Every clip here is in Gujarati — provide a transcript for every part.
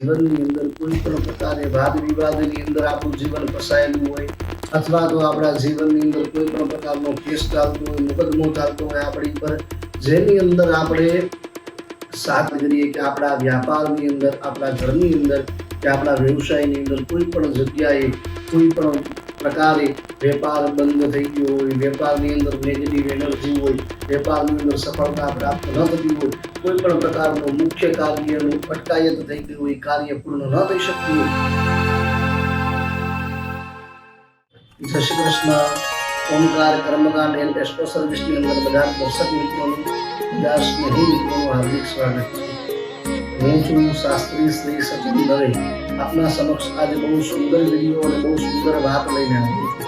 જીવનની અંદર કોઈ પણ પ્રકારે વાદ વિવાદની અંદર આપણું જીવન ફસાયેલું હોય, અથવા તો આપણા જીવનની અંદર કોઈ પણ પ્રકારનો કેસ ચાલતો હોય મુકદમો ચાલતો હોય આપણી પર, જેની અંદર આપણે સાથ કરીએ કે આપણા વ્યાપારની અંદર, આપણા ઘરની અંદર, કે આપણા વ્યવસાયની અંદર કોઈ પણ જગ્યાએ કોઈ પણ પ્રકારે વેપાર બંધ થઈ ગયો હોય, વેપારની અંદર નેગેટિવ એનર્જી હોય, વેપારની અંદર સફળતા પ્રાપ્ત ન થતી હોય, કોઈ પણ પ્રકારનું મુખ્ય કાર્યનું અટકાયત થઈ ગયું હોય, કાર્ય પૂર્ણ ન થઈ શકતું હોય. જય શ્રી કૃષ્ણ. ઓમકાર, કર્મકાંડ એન્ડ એસ્ટ્રો સર્વિસની અંદર બધા દર્શક મિત્રોનું, બધા સ્નેહી મિત્રોનું હાર્દિક સ્વાગત હું છું શાસ્ત્રી શ્રી સચિન દવે. આપના સમક્ષ આજે બહુ સુંદર વીડિયો અને બહુ સુંદર વાત લઈને આવ્યો છું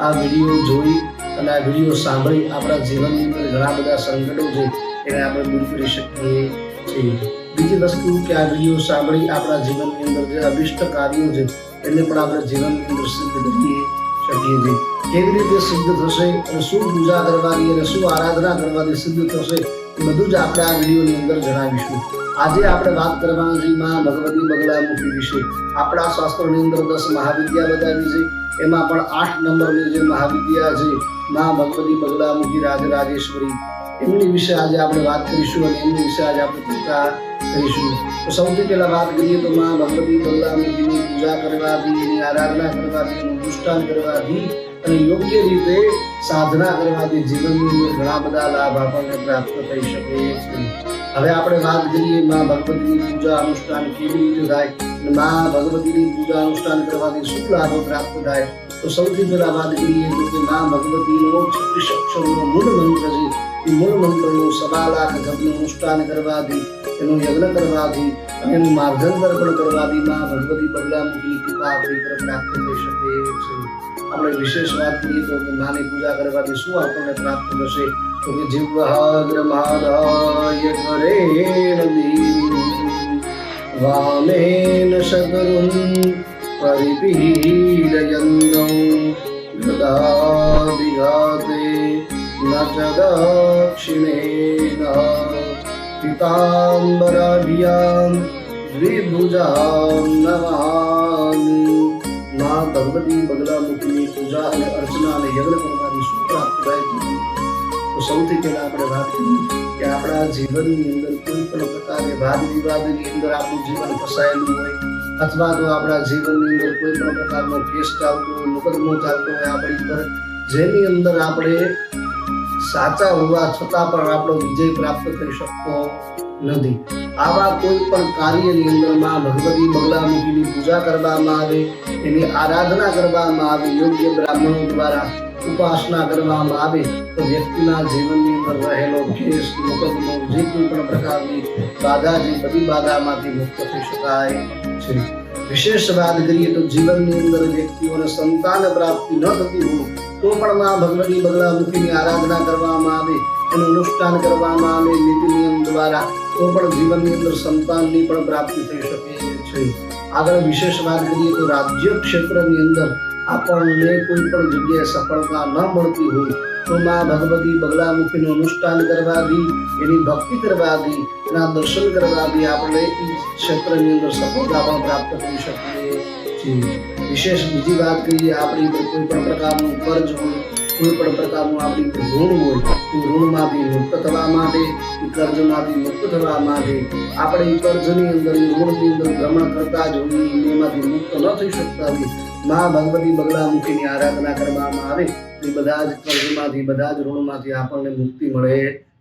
આ વીડિયો જોઈ અને આ વીડિયો સાંભળી આપણા જીવનની અંદર ઘણા બધા સંકટો છે, એને આપણે દૂર કરી શકીએ છીએ. બીજી વસ્તુ કે આ વીડિયો સાંભળી આપણા જીવનની અંદર જે અભિષ્ટ કાર્યો છે, એને પણ આપણે જીવનની અંદર સિદ્ધ કરીએ શકીએ છીએ. કેવી રીતે સિદ્ધ થશે અને શું પૂજા કરવાની અને શું આરાધના કરવાની સિદ્ધ થશે બધું જ આપણે આ વિડીયોની અંદર જણાવીશું. આજે આપણે વાત કરવાના છીએ માં ભગવતી બગલામુખી વિશે. આપણા શાસ્ત્રોની અંદર દસ મહાવિદ્યા બતાવી છે. એમાં પણ આઠ નંબરની જે મહાવિદ્યા છે, માં ભગવતી બગલામુખી રાજરાજેશ્વરી. એમની વિશે આજે આપણે વાત કરીશું અને એમની વિશે આજે આપણે ચર્ચા કરીશું. તો સૌથી પહેલાં વાત કરીએ તો માં ભગવતી બગલામુખીની પૂજા કરવાથી, એની આરાધના કરવાથી, એનું અનુષ્ઠાન કરવાથી અને યોગ્ય રીતે સાધના કરવાથી જીવનની અંદર ઘણા બધા લાભ આપણને પ્રાપ્ત થઈ શકે છે. હવે આપણે વાત કરીએ મા ભગવતીની પૂજા અનુષ્ઠાન કેવી રીતે થાય અને મા ભગવતીની પૂજા અનુષ્ઠાન કરવાથી શું લાભો પ્રાપ્ત થાય? તો સૌથી પહેલા વાત કરીએ તો કે મા ભગવતીનો છત્રીસ અક્ષરનો મૂળ મંત્ર છે. એ મૂળ મંત્રનું સવા લાખ જપનું અનુષ્ઠાન કરવાથી, એનું યજ્ઞ કરવાથી અને એનું માર્ગદર્શન પણ કરવાથી મા ભગવતી બગલામુખીની કૃપા પ્રાપ્ત થઈ શકે છે. આપણે વિશેષ વાત કરીએ તો કે માની પૂજા કરવાથી શું આપણને પ્રાપ્ત થશે તો કે જીવહાગ્રમાદાય કરેણ દીવી વામેન શગરું પરિપીડયન્નૌ ગદાદિઘાતે ન ચ દક્ષિણેન પીતાંબરાઢ્યામ દ્વિભુજામ નમામિ માં ભગવતી બગલામુખીની પૂજા અને અર્ચના અને યજ્ઞ કરવાની શું પ્રાપ્ત થાય તો સૌથી પહેલા આપણે વાત કે આપણા જીવનની અંદર કોઈ પણ પ્રકારે વાદ વિવાદની અંદર આપણું જીવન ફસાયેલું હોય અથવા તો આપણા જીવનની અંદર કોઈ પણ પ્રકારનો કેસ ચાલતો હોય મુકદમો ચાલતો હોય આપણી પર જેની અંદર આપણે સાચા હોવા છતાં પણ આપણો વિજય પ્રાપ્ત કરી શકતો નથી. આવા કોઈ પણ કાર્યની અંદરમાં ભગવતી બગલામુખીની પૂજા કરવામાં આવે, એની આરાધના કરવામાં આવે, યોગ્ય બ્રાહ્મણો દ્વારા ઉપાસના કરવામાં આવે, તો વ્યક્તિના જીવનની અંદર રહેલો કેસ મુકદમો જે કોઈ પણ પ્રકારની બાધા, જે બધી બાધામાંથી મુક્ત થઈ શકાય છે. વિશેષ વાત કરીએ તો જીવનની અંદર વ્યક્તિઓને સંતાન પ્રાપ્તિ ન થતી હોય તો પણ માં ભગવતી બગલામુખીની આરાધના કરવામાં આવે, એનું અનુષ્ઠાન કરવામાં આવે નીતિ નિયમ દ્વારા તો પણ જીવનની અંદર સંતાનની પણ પ્રાપ્તિ થઈ શકે છે. આગળ વિશેષ વાત કરીએ તો રાજ્ય ક્ષેત્રની અંદર આપણને કોઈ પણ જગ્યાએ સફળતા ન મળતી હોય, તો માં ભગવતી બગલામુખીનું અનુષ્ઠાન કરવાથી, એની ભક્તિ કરવાથી, એના દર્શન કરવાથી આપણે ક્ષેત્રની અંદર સફળતા પણ પ્રાપ્ત કરી શકીએ વિશેષ બીજી વાત કરીએ, આપણી કોઈ પણ પ્રકારનું કર્જ હોય, કોઈ પણ પ્રકારનું આપણી ઋણ હોય એ ઋણમાંથી મુક્ત થવા માટે એ કર્જમાંથી મુક્ત થવા માટે આપણે એ કર્જની અંદર એ ઋણની અંદર ભ્રમણ કરતા જ હોઈએ, એમાંથી મુક્ત ન થઈ શકતા હોઈએ મા ભગવતી બગલામુખીની આરાધના કરવામાં આવે, એ બધા જ કર્જમાંથી બધા જ ઋણમાંથી આપણને મુક્તિ મળે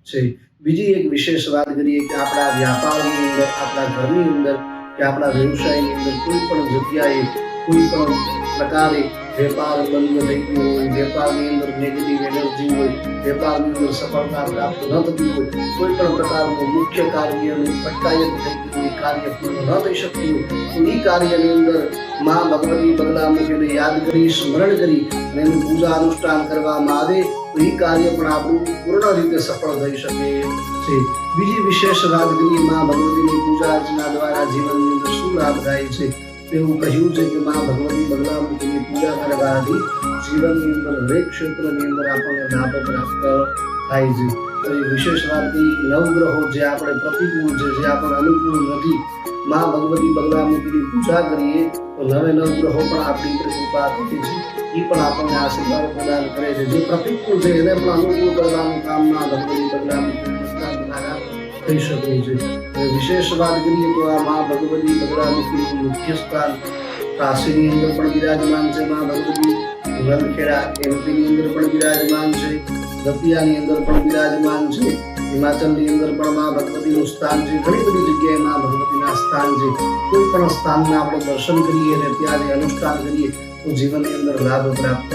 છે. બીજી એક વિશેષ વાત કરીએ કે આપણા વ્યાપારની અંદર, આપણા ઘરની અંદર કે આપણા વ્યવસાયની અંદર કોઈ પણ જગ્યાએ કોઈ પણ પ્રકારે વેપાર બંધ થઈ ગયો હોય, વેપારની અંદર નેગેટિવ એનર્જી હોય, વેપારની અંદર સફળતા પ્રાપ્ત ન થતી હોય, કોઈ પણ પ્રકારનું મુખ્ય કાર્યનું અટકાયત થઈ ગયું હોય, કાર્ય પૂર્ણ ન થઈ શકતું હોય એ કાર્યની અંદર મા ભગવતી બગલામુખીને યાદ કરી, સ્મરણ કરી અને એનું પૂજા અનુષ્ઠાન કરવામાં આવે, તો એ કાર્ય પણ આપણું પૂર્ણ રીતે સફળ થઈ શકે છે. બીજી વિશેષ કરીએ માં ભગવતીની પૂજા અર્ચના દ્વારા જીવનની અંદર શું લાભ થાય છે? એવું કહ્યું છે કે મા ભગવતી બગલામુખીની પૂજા કરવાથી જીવનની અંદર હરેક ક્ષેત્રની અંદર આપણને લાભ પ્રાપ્ત થાય છે. તો એ વિશેષ વાતથી નવગ્રહો જે આપણે પ્રતિકૂળ છે, જે આપણે અનુકૂળ નથી, માં ભગવતી બગલામુખીની પૂજા કરીએ તો નવે નવગ્રહો પણ આપણી અંદર કૃપા કરે છે. એ પણ આપણને આશીર્વાદ પ્રદાન કરે છે. જે પ્રતિકૂળ છે એને પણ અનુકૂળ કરવાનું કામ મા ભગવતી બગલામુખી દ્વારા થઈ શકે છે વિશેષ વાત કરીએ તો આ મા ભગવતી બગલામુખીનું મુખ્ય સ્થાન કાશીની અંદર પણ બિરાજમાન છે, મા ભગવતી વલખેડા એમપીની અંદર પણ બિરાજમાન છે દતિયાની અંદર પણ બિરાજમાન છે હિમાચલની અંદર પણ મા ભગવતીનું સ્થાન છે ઘણી બધી જગ્યાએ મા ભગવતીના સ્થાન છે, કોઈ પણ સ્થાનના આપણે દર્શન કરીએ અને ત્યાં જે અનુષ્ઠાન કરીએ તો જીવનની અંદર લાભ પ્રાપ્ત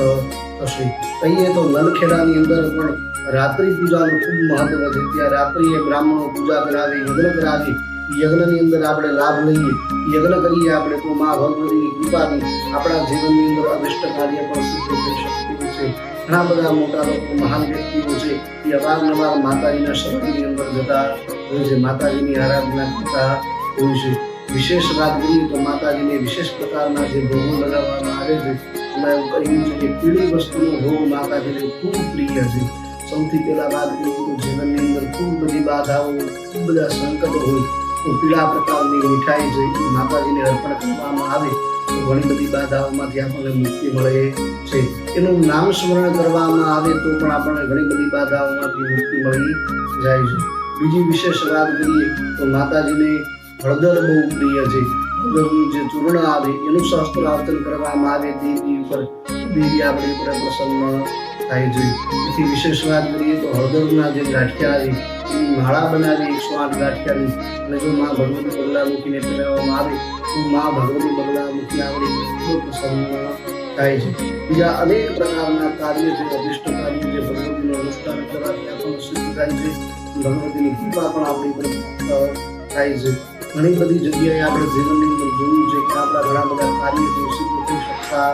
થશે. કહીએ તો નલખેડાની અંદર પણ રાત્રિ પૂજાનું ખૂબ મહત્વ છે. ત્યાં રાત્રિએ બ્રાહ્મણો પૂજા કરાવી, યજ્ઞ કરાવી. યજ્ઞની અંદર આપણે લાભ લઈએ. યજ્ઞ કરીએ આપણે તો મા ભગવતીની કૃપાથી આપણા જીવનની અંદર અભિષ્ટ કાર્ય પણ સિદ્ધ થઈ શકતું છે. ઘણા બધા મોટા લોકો, મહાન વ્યક્તિઓ છે, એ અવારનવાર માતાજીના શરણની અંદર જતા હોય છે. માતાજીની આરાધના કરતા હોય છે. વિશેષ કરીએ તો માતાજીને વિશેષ પ્રકારના જે ભોગો લગાવવામાં આવે છે, એમાં એવું કહ્યું છે કે પીળી વસ્તુનો ભોગ માતાજીને ખૂબ પ્રિય છે. સૌથી પહેલા વાત કરીએ જીવનની અંદર ખૂબ બધી બાધાઓ, ખૂબ બધા સંકટો હોય, તો પીળા પ્રકારની મીઠાઈ છે એ માતાજીને અર્પણ કરવામાં આવે, તો ઘણી બધી બાધાઓમાંથી આપણને મુક્તિ મળે છે. એનું નામ સ્મરણ કરવામાં આવે તો પણ આપણને ઘણી બધી બાધાઓમાંથી મુક્તિ મળી જાય છે. બીજી વિશેષ વાત કરીએ તો માતાજીને હળદર બહુ પ્રિય છે. હળદરનું જે ચૂર્ણ આવે, એનું શાસ્ત્રાર્થન કરવામાં આવે, દેવી ઉપર, દેવી આપણી ઉપર પ્રસન્ન થાય છે. પછી વિશેષ વાત કરીએ તો હળદરના જે ગાંઠિયા આવે એની માળા બનાવી એકસો આઠ ગાંઠિયાની. અને જો મા ભગવતી બગલામુખીને પહેરાવવામાં આવે, તો મા ભગવતી બગલામુખી આપણી ખૂબ પ્રસન્ન થાય છે. બીજા અનેક પ્રકારના કાર્ય છે, અભિષ્ટ કાર્ય જે ભગવતીનું અનુષ્ઠાન કરવાથી આપણને સિદ્ધ થાય છે. ભગવતીની કૃપા પણ આપણી પર થાય છે. ઘણી બધી જગ્યાએ આપણે જીવનની અંદર જોયું છે કે આપણા ઘણા બધા કાર્ય સિદ્ધ થઈ શકતા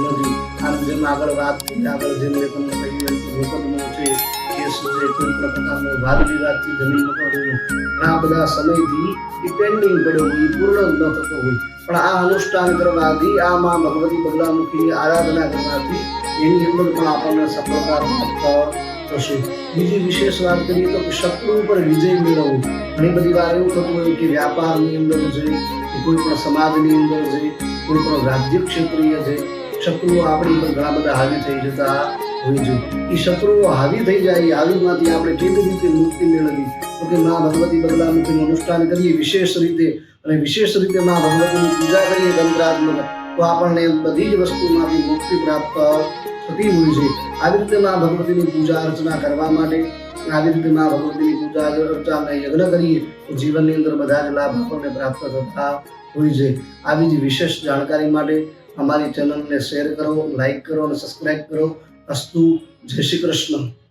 નથી. આમ જેમ આગળ વાત થઈ, આગળ જેમ મેં તમને કહ્યું મુકદમો છે કેસ છે, કોઈ પ્રકારનો વાદ વિવાદથી જમીન ઘણા બધા સમયથી એ પેન્ડિંગ પડ્યો હોય પૂર્ણ ન થતો હોય. પણ આ અનુષ્ઠાન કરવાથી, આ માં ભગવતી બગલામુખીની આરાધના કરવાથી એની અંદર પણ આપણને સફળતા પ્રાપ્ત થશે. બીજી વિશેષ વાત કરીએ તો શત્રુ ઉપર વિજય મેળવવો. ઘણી બધી વાર એવું થતું હોય કે વ્યાપારની અંદર છે કે કોઈ પણ સમાજની અંદર છે કોઈ પણ રાજ્ય ક્ષેત્રીય છે શત્રુઓ આપણી પર ઘણા બધા હાવી થઈ જતા હોય છે. એ શત્રુઓ હાવી થઈ જાય, એ હાવીમાંથી આપણે કેવી રીતે મુક્તિ મેળવી તો કે મા ભગવતી બદલામુખીનું અનુષ્ઠાન કરીએ વિશેષ રીતે. અને વિશેષ રીતે મા ભગવતીની પૂજા કરીએ તંત્રાત્મક તો આપણને બધી જ વસ્તુમાંથી મુક્તિ પ્રાપ્ત થતી હોય છે. આવી રીતે મા ભગવતીની પૂજા અર્ચના કરવા માટે આવી રીતે મા ભગવતીની પૂજા અર્ચના અને યજ્ઞ કરીએ તો જીવનની અંદર બધા જ લાભ આપણને પ્રાપ્ત થતા હોય છે. આવી જ વિશેષ જાણકારી માટે અમારી ચેનલને શેર કરો, લાઈક કરો અને સબસ્ક્રાઇબ કરો. અસ્તુ, જય શ્રી કૃષ્ણ.